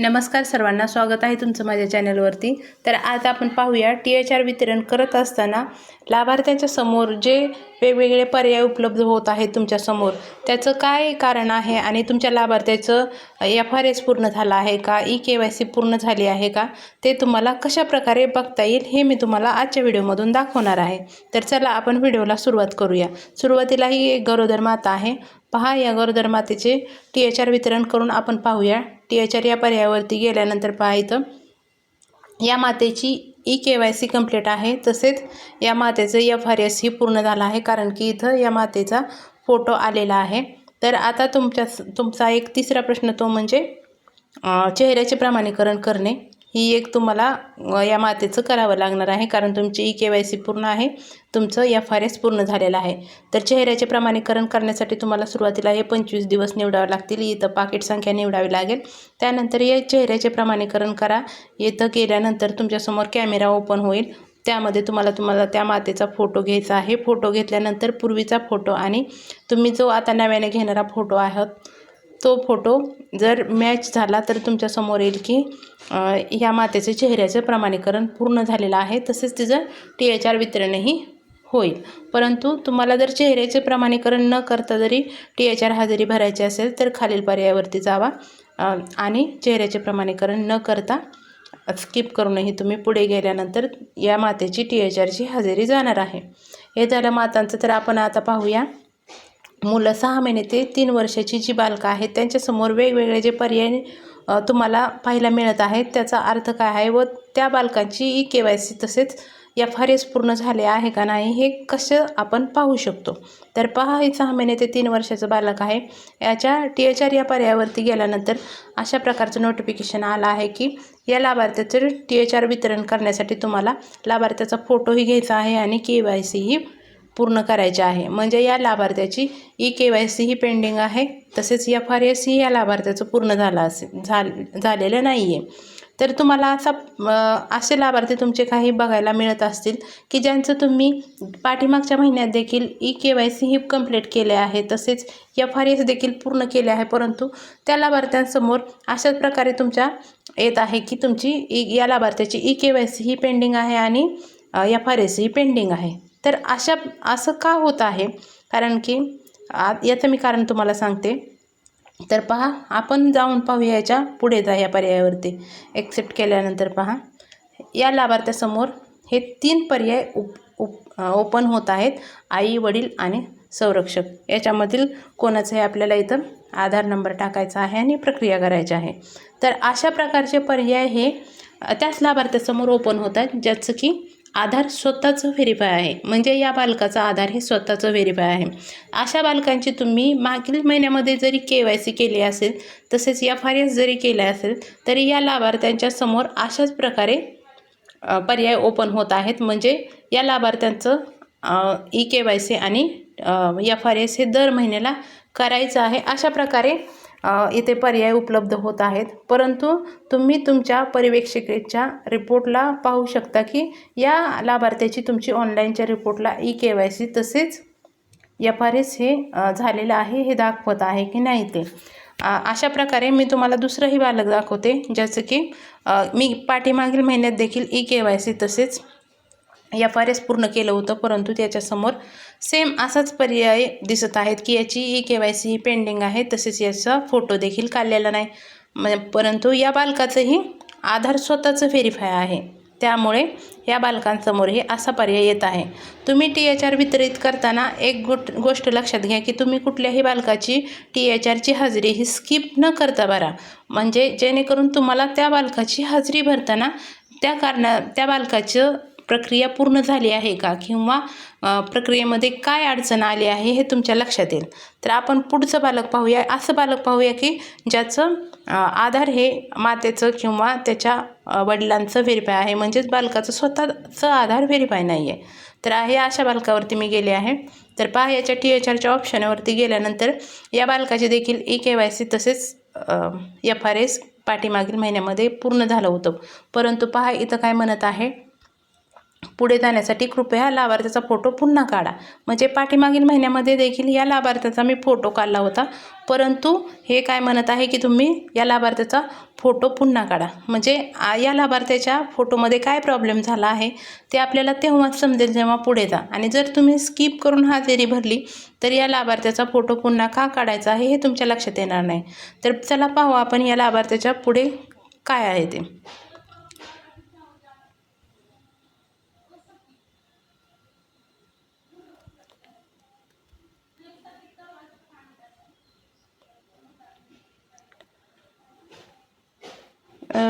नमस्कार सर्वांना स्वागत आहे तुमचं माझ्या चॅनलवरती. तर आज आपण पाहूया टी एच आर वितरण करत असताना लाभार्थ्यांच्या समोर जे वेगवेगळे पर्याय उपलब्ध होत आहेत तुमच्यासमोर त्याचं काय कारण आहे आणि तुमच्या लाभार्थ्याचं एफ आर एस पूर्ण झालं आहे का? ई के वाय सी पूर्ण झाली आहे का? ते तुम्हाला कशा प्रकारे बघता येईल हे मी तुम्हाला आजच्या व्हिडिओमधून दाखवणार आहे. तर चला आपण व्हिडिओला सुरुवात करूया. सुरुवातीला ही एक गरोदर माता आहे. पहा या गरोदर मातेचे टी एच आर वितरण करून आपण पाहूया. टी एच आर या पर्यायावरती गेल्यानंतर पहा इथं. या मातेची E K Y C complete आहे. तसेच या मातेचं एफ आर एस ही पूर्ण झालं आहे कारण की इथं या मातेचा फोटो आलेला आहे. तर आता तुमच्या तुमचा एक तिसरा प्रश्न तो म्हणजे चेहऱ्याचे प्रमाणीकरण करणे. ही एक तुम्हाला या मातेचं करावं लागणार आहे. कारण तुमची ई के वाय सी पूर्ण आहे. तुमचं एफ आर एस पूर्ण झालेलं आहे. तर चेहऱ्याचे प्रमाणीकरण करण्यासाठी तुम्हाला सुरुवातीला हे पंचवीस दिवस निवडावे लागतील. इथं पाकिट संख्या निवडावी लागेल. त्यानंतर या चेहऱ्याचे प्रमाणीकरण करा. इथं केल्यानंतर तुमच्यासमोर कॅमेरा ओपन होईल. त्यामध्ये तुम्हाला तुम्हाला त्या मातेचा फोटो घ्यायचा आहे. फोटो घेतल्यानंतर पूर्वीचा फोटो आणि तुम्ही जो आता नव्याने घेणारा फोटो आहात तो फोटो जर मॅच झाला तर तुमच्यासमोर येईल की ह्या मातेचे चेहऱ्याचं प्रमाणीकरण पूर्ण झालेलं आहे तसेच तिचं टी एच आर वितरणही होईल. परंतु तुम्हाला जर चेहऱ्याचे प्रमाणीकरण न करता जरी टी एच आर हजेरी भरायची असेल तर खालील पर्यायावरती जावा आणि चेहऱ्याचे प्रमाणीकरण न करता स्किप करूनही तुम्ही पुढे गेल्यानंतर या मातेची टी एच आरची हजेरी जाणार आहे. हे झालं मातांचं तर आपण आता पाहूया मुलं सहा महिने ते तीन वर्षाची जी बालकं आहेत त्यांच्यासमोर वेगवेगळे जे पर्याय तुम्हाला पाहायला मिळत आहेत त्याचा अर्थ काय आहे व त्या बालकांची ई के वाय सी तसेच एफ आर एस पूर्ण झाले आहे का नाही हे कसं आपण पाहू शकतो? तर पहा हे सहा महिने ते तीन वर्षाचं बालक आहे. याच्या टी एच आर या पर्यायावरती गेल्यानंतर अशा प्रकारचं नोटिफिकेशन आलं आहे की या लाभार्थ्याचं टी एच आर वितरण करण्यासाठी तुम्हाला लाभार्थ्याचा फोटोही घ्यायचा आहे आणि के वाय सीही पूर्ण करायचे आहे. म्हणजे या लाभार्थ्याची ई के वाय सी ही पेंडिंग आहे. तसेच एफ आर एस ही या लाभार्थ्याचं पूर्ण झालं असे झाल झालेलं नाही आहे तर तुम्हाला असा असे लाभार्थी तुमचे काही बघायला मिळत असतील की ज्यांचं तुम्ही पाठीमागच्या महिन्यात देखील ई के वाय सी ही कंप्लीट केले आहे. तसेच एफ आर एस देखील पूर्ण केले आहे. परंतु त्या लाभार्थ्यांसमोर अशाच प्रकारे तुमच्या येत आहे की तुमची ई या लाभार्थ्याची ई के वाय सी ही पेंडिंग आहे आणि एफ आर एस ही पेंडिंग आहे. तर अशा असं का होत आहे? कारण की आ याचं मी कारण तुम्हाला सांगते. तर पहा आपण जाऊन पाहूया याच्यापुढे जा या पर्यायावरती. एक्सेप्ट केल्यानंतर पहा. या लाभार्थ्यासमोर हे तीन पर्याय उप उप ओपन होत आहेत. आई वडील आणि संरक्षक. याच्यामधील कोणाचंही आपल्याला इथं आधार नंबर टाकायचा आहे आणि प्रक्रिया करायची आहे. तर अशा प्रकारचे पर्याय हे त्याच लाभार्थ्यासमोर ओपन होतात ज्याचं की आधार स्वतःचं व्हेरीफाय आहे. म्हणजे या बालकाचा आधार हे स्वतःचं व्हेरीफाय आहे. अशा बालकांची तुम्ही मागील महिन्यामध्ये जरी के वाय सी केली असेल तसेच एफ आर एस जरी केले असेल तरी या लाभार्थ्यांच्या समोर अशाच प्रकारे पर्याय ओपन होत आहेत. म्हणजे या लाभार्थ्यांचं ई के वाय सी आणि एफ आर एस हे दर महिन्याला करायचं आहे. अशा प्रकारे इथे पर्याय उपलब्ध होत आहेत. परंतु तुम्ही तुमच्या परिवेक्षिकेच्या रिपोर्टला पाहू शकता की या लाभार्थ्याची तुमची ऑनलाईनच्या रिपोर्टला ई के वाय सी तसेच एफ आर एस हे झालेलं आहे हे दाखवत आहे की नाही ते. अशा प्रकारे मी तुम्हाला दुसरंही बालक दाखवते ज्याचं की मी पाठीमागील महिन्यात देखील ई के वाय सी तसेच एफ आर एस पूर्ण केलं होतं परंतु त्याच्यासमोर सेम असाच पर्याय दिसत आहेत की याची ई के वाय सी ही पेंडिंग आहे तसेच याचा फोटो देखील काढलेला नाही. परंतु या बालकाचंही आधार स्वतःचं व्हेरीफाय आहे. त्यामुळे या बालकांसमोरही असा पर्याय येत आहे. तुम्ही टी एच आर वितरित करताना एक गोट गोष्ट लक्षात घ्या की तुम्ही कुठल्याही बालकाची टी एच आरची हजेरी ही स्किप न करता भरा. म्हणजे जेणेकरून तुम्हाला त्या बालकाची हजेरी भरताना त्या कारणा त्या बालकाचं प्रक्रिया पूर्ण झाली आहे का? किंवा प्रक्रियेमध्ये काय अडचण आली आहे हे तुमच्या लक्षात येईल. तर आपण पुढचं बालक पाहूया. असं बालक पाहूया की ज्याचं आधार हे मातेचं किंवा त्याच्या वडिलांचं व्हेरीफाय आहे. म्हणजेच बालकाचं स्वतःचं आधार व्हेरीफाय नाही आहे तर आहे अशा बालकावरती मी गेले आहे. तर पहा याच्या टी एच आरच्या ऑप्शनवरती गेल्यानंतर या बालकाचे देखील ई के वाय सी तसेच एफ आर एस पाठीमागील महिन्यामध्ये पूर्ण झालं होतं. परंतु पहा इथं काय म्हणत आहे. पुढे जाण्यासाठी कृपया लाभार्थ्याचा फोटो पुन्हा काढा. म्हणजे पाठीमागील महिन्यामध्ये देखील या लाभार्थ्याचा मी फोटो काढला होता. परंतु हे काय म्हणत आहे की तुम्ही या लाभार्थ्याचा फोटो पुन्हा काढा. म्हणजे या लाभार्थ्याच्या फोटोमध्ये काय प्रॉब्लेम झाला आहे ते आपल्याला तेव्हाच समजेल जेव्हा पुढे जा. आणि जर तुम्ही स्किप करून हाजेरी भरली तर या लाभार्थ्याचा फोटो पुन्हा का काढायचा आहे हे तुमच्या लक्षात येणार नाही. तर चला पाहू आपण या लाभार्थ्याच्या पुढे काय आहे ते.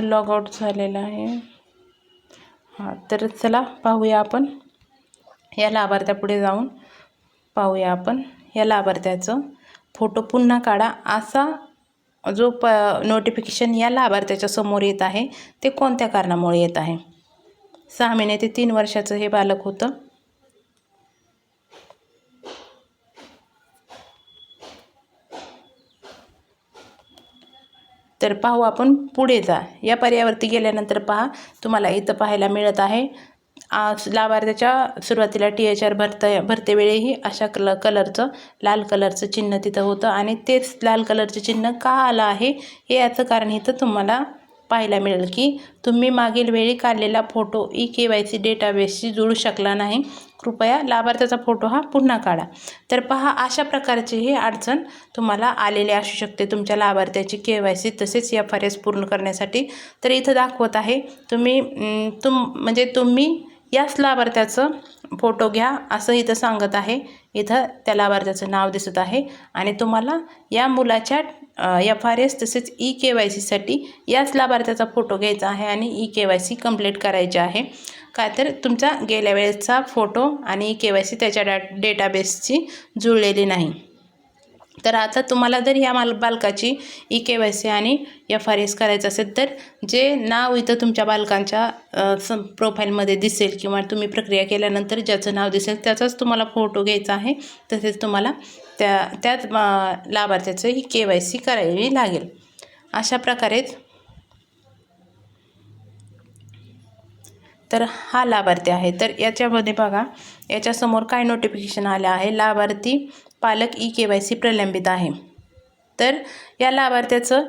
लॉग आउट झालेला आहे. हां तर चला पाहूया आपण. या लाभार्थ्यापुढे जाऊन पाहूया आपण. या लाभार्थ्याचं फोटो पुन्हा काढा. असा जो प नोटिफिकेशन या लाभार्थ्याच्या समोर येत आहे ते कोणत्या कारणामुळे येत आहे? सहा महिने ते तीन वर्षाचं हे बालक होतं. तर पाहू आपण पुढे जा. या पर्यावरती गेल्यानंतर पहा तुम्हाला इथं पाहायला मिळत आहे लाभार्थ्याच्या सुरुवातीला टी एच आर भरता भरतेवेळीही अशा कल कलरचं लाल कलरचं चिन्ह तिथं होतं आणि तेच लाल कलरचं चिन्ह का आलं आहे? हे याचं कारण इथं तुम्हाला पाहायला मिळेल की तुम्ही मागील वेळी काढलेला photo E K Y C डेटाबेसशी जुळू शकला नाही. कृपया लाभार्थ्याचा फोटो हा पुन्हा काढा. तर पहा अशा प्रकारची ही अडचण तुम्हाला आलेली असू शकते. तुमच्या लाभार्थ्याची के वाय सी तसेच एफ आर एस पूर्ण करण्यासाठी. तर इथं दाखवत आहे तुम्ही तुम म्हणजे तुम्ही याच लाभार्थ्याचं फोटो घ्या असं इथं सांगत आहे. इथं त्या लाभार्थ्याचं नाव दिसत आहे. आणि तुम्हाला या मुलाच्या एफ आर एस तसेच ई के वाय सीसाठी याच लाभार्थ्याचा फोटो घ्यायचा आहे आणि E K Y C complete करायची आहे. काय तर तुमचा गेल्या वेळेसचा फोटो आणि ई के वाय सी त्याच्या डा डेटाबेसची जुळलेली नाही. तर आता तुम्हाला जर ह्या माल बालकाची ई के वाय सी आणि एफ आर एस करायचं असेल तर जे नाव इथं तुमच्या बालकांच्या सं प्रोफाईलमध्ये दिसेल किंवा तुम्ही प्रक्रिया केल्यानंतर ज्याचं नाव दिसेल त्याचाच तुम्हाला फोटो घ्यायचा आहे. तसेच तुम्हाला त्या त्याच लाभार्थ्याचं ही के वाय सी करावी लागेल. अशा प्रकारेच तर हा लाभार्थी आहे. तर याच्यामध्ये बघा याच्यासमोर काय नोटिफिकेशन आलं आहे? लाभार्थी पालक ई के वाय सी प्रलंबित आहे. तर या लाभार्थ्याचं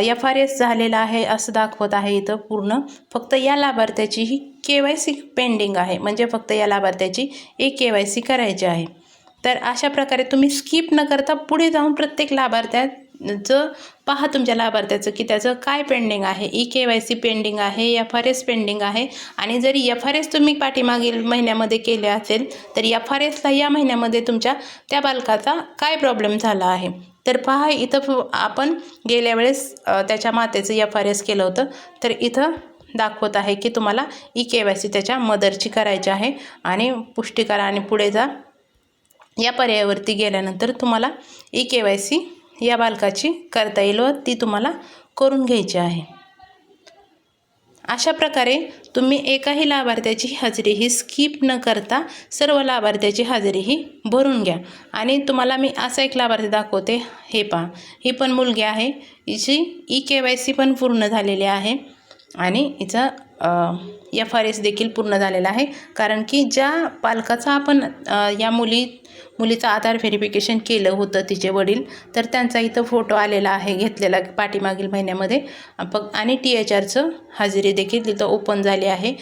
एफ आर एस झालेलं आहे असं दाखवत आहे इथं पूर्ण. फक्त या लाभार्थ्याची ही के वाय सी पेंडिंग आहे. म्हणजे फक्त या लाभार्थ्याची ए के वाय सी करायची आहे. तर अशा प्रकारे तुम्ही स्किप न करता पुढे जाऊन प्रत्येक चं पहा तुमच्या लाभार्थ्याचं की त्याचं काय पेंडिंग आहे? E K Y C pending आहे एफ आर एस पेंडिंग आहे आणि जरी एफ आर एस तुम्ही पाठीमागील महिन्यामध्ये केले असेल तर एफ आर एसला या महिन्यामध्ये तुमच्या त्या बालकाचा काय प्रॉब्लेम झाला आहे? तर पहा इथं फ- आपण गेल्या वेळेस त्याच्या मातेचं एफ आर एस केलं होतं. तर इथं दाखवत आहे की तुम्हाला ई के वाय सी त्याच्या मदरची करायची आहे आणि पुष्टी करा आणि पुढे जा. या पर्यायावरती गेल्यानंतर तुम्हाला ई के वाय सी या बालकाची करता येईल व ती तुम्हाला करून घ्यायची आहे. अशा प्रकारे तुम्ही एकाही लाभार्थ्याची हजेरी ही स्किप न करता सर्व लाभार्थ्याची हजेरी ही भरून घ्या. आणि तुम्हाला मी असा एक लाभार्थी दाखवते हे पहा. ही पण मुलगी आहे हिची ई के वाय सी पण पूर्ण झालेली आहे आणि हिचं एफ आर एस देखील पूर्ण झालेला आहे. कारण की ज्या पालकाचा आपण या मुली मुलीचं आधार व्हेरिफिकेशन केलं होतं तिचे वडील तर त्यांचा इथं फोटो आलेला आहे घेतलेला पाठीमागील महिन्यामध्ये. प आणि टी एच आरचं हजेरी देखील तिथं ओपन झाली आहे.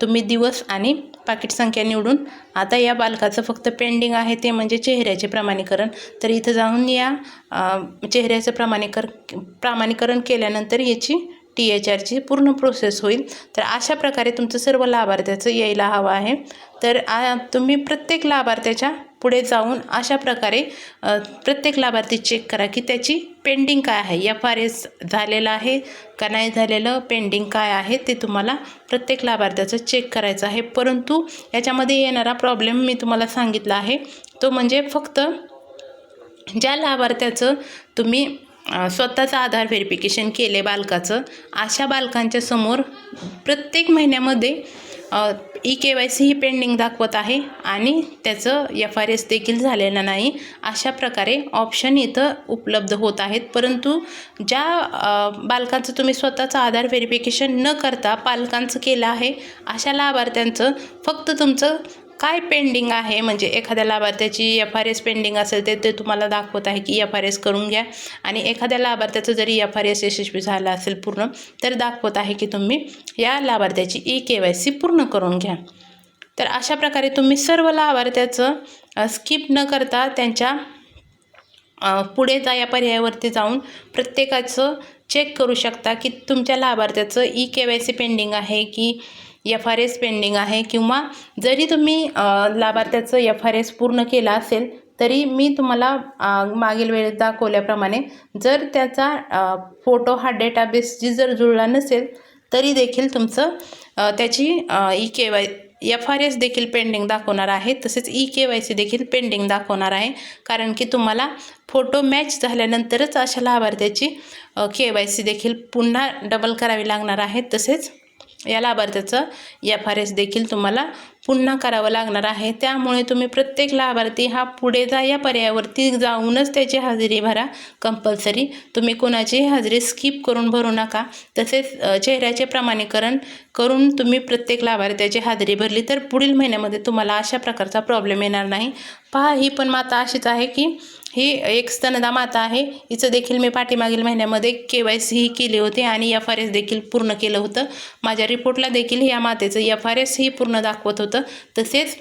तुम्ही दिवस आणि पाकिट संख्या निवडून आता या बालकाचं फक्त पेंडिंग आहे ते म्हणजे चेहऱ्याचे प्रमाणीकरण. तर इथं जाऊन या चेहऱ्याचं प्रमाणीकर प्रमाणीकरण केल्यानंतर याची टी एच आरची पूर्ण प्रोसेस होईल. तर अशा प्रकारे तुमचं सर्व लाभार्थ्याचं यायला हवं आहे. तर आ तुम्ही प्रत्येक लाभार्थ्याच्या पुढे जाऊन अशा प्रकारे प्रत्येक लाभार्थी चेक करा की त्याची पेंडिंग काय आहे. एफ आर एस झालेलं आहे का नाही झालेलं पेंडिंग काय आहे ते तुम्हाला प्रत्येक लाभार्थ्याचं चेक करायचं आहे. परंतु याच्यामध्ये येणारा प्रॉब्लेम मी तुम्हाला सांगितला आहे. तो म्हणजे फक्त ज्या लाभार्थ्याचं तुम्ही स्वतःचं आधार व्हेरिफिकेशन केले बालकाचं अशा बालकांच्या समोर प्रत्येक महिन्यामध्ये ई के वाय सी ही पेंडिंग दाखवत आहे आणि त्याचं एफ आर एस देखील झालेलं नाही. अशा प्रकारे ऑप्शन इथं उपलब्ध होत आहेत. परंतु ज्या बालकांचं तुम्ही स्वतःचं आधार व्हेरिफिकेशन न करता पालकांचं केलं आहे अशा लाभार्थ्यांचं फक्त तुमचं काय पेंडिंग आहे? म्हणजे एखाद्या लाभार्थ्याची एफ आर एस पेंडिंग असेल ते ते तुम्हाला दाखवत आहे की एफ आर एस करून घ्या. आणि एखाद्या लाभार्थ्याचं जरी एफ आर एस यशस्वी झालं असेल पूर्ण तर दाखवत आहे की तुम्ही या लाभार्थ्याची ई के वाय सी पूर्ण करून घ्या. तर अशा प्रकारे तुम्ही सर्व लाभार्थ्याचं स्किप न करता त्यांच्या पुढे जा या पर्यायावरती जाऊन प्रत्येकाचं चेक करू शकता की तुमच्या लाभार्थ्याचं E K Y C pending आहे की एफ आर एस पेंडिंग आहे किंवा जरी तुम्ही लाभार्थ्याचं एफ आर एस पूर्ण केला असेल तरी मी तुम्हाला मागील वेळेत दाखवल्याप्रमाणे जर त्याचा फोटो हा डेटाबेसची जर जुळला नसेल तरी देखील तुमचं त्याची E K Y F R S देखील पेंडिंग दाखवणार आहे. तसेच ई के वाय सी देखील पेंडिंग दाखवणार आहे. कारण की तुम्हाला फोटो मॅच झाल्यानंतरच अशा लाभार्थ्याची के वाय सी देखील पुन्हा डबल करावी लागणार आहे. तसेच या लाभार्थ्याचं एफ आर एस देखील तुम्हाला पुन्हा करावं लागणार आहे. त्यामुळे तुम्ही प्रत्येक लाभार्थी हा पुढे जा या पर्यायावरती जाऊनच त्याची हजेरी भरा कंपल्सरी तुम्ही कोणाचीही हजेरी स्किप करून भरू नका. तसेच चेहऱ्याचे प्रमाणीकरण करून तुम्ही प्रत्येक लाभार्थ्याची हजेरी भरली तर पुढील महिन्यामध्ये तुम्हाला अशा प्रकारचा प्रॉब्लेम येणार नाही. पहा ही पण माता अशीच आहे की ही एक स्तनदा माता आहे. हिचं देखील मी पाठीमागील महिन्यामध्ये के वाय सी ही केली होती आणि एफ आर एस देखील पूर्ण केलं होतं. माझ्या रिपोर्टला देखील या मातेचं एफ आर एस ही पूर्ण दाखवत होतं. तसेच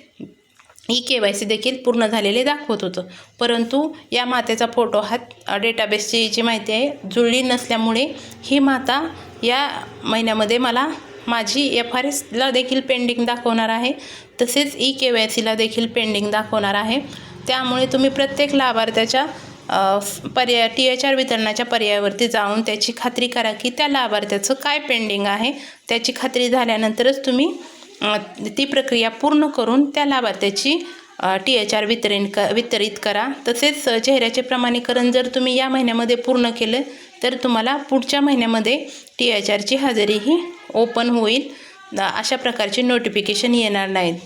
ई के वाय सी देखील पूर्ण झालेले दाखवत होतं. परंतु या मातेचा फोटो हा डेटाबेसची जी माहिती आहे जुळली नसल्यामुळे ही माता या महिन्यामध्ये मला माझी एफ आर एसला देखील पेंडिंग दाखवणार आहे. तसेच ई के वाय सीला देखील पेंडिंग दाखवणार आहे. त्यामुळे तुम्ही प्रत्येक लाभार्थ्याच्या पर्याय टी एच आर वितरणाच्या पर्यायावरती जाऊन त्याची खात्री करा की त्या लाभार्थ्याचं काय पेंडिंग आहे. त्याची खात्री झाल्यानंतरच तुम्ही ती प्रक्रिया पूर्ण करून त्या लाभार्थ्याची टी एच आर वितरण क वितरित करा. तसेच चेहऱ्याचे प्रमाणीकरण जर तुम्ही या महिन्यामध्ये पूर्ण केलं तर तुम्हाला पुढच्या महिन्यामध्ये टी एच आरची हजेरीही ओपन होईल. अशा प्रकारचे नोटिफिकेशन येणार नाहीत.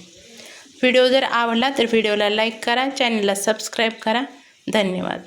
व्हिडिओ जर आवडला तर व्हिडिओला लाईक करा चॅनलला सबस्क्राईब करा. धन्यवाद.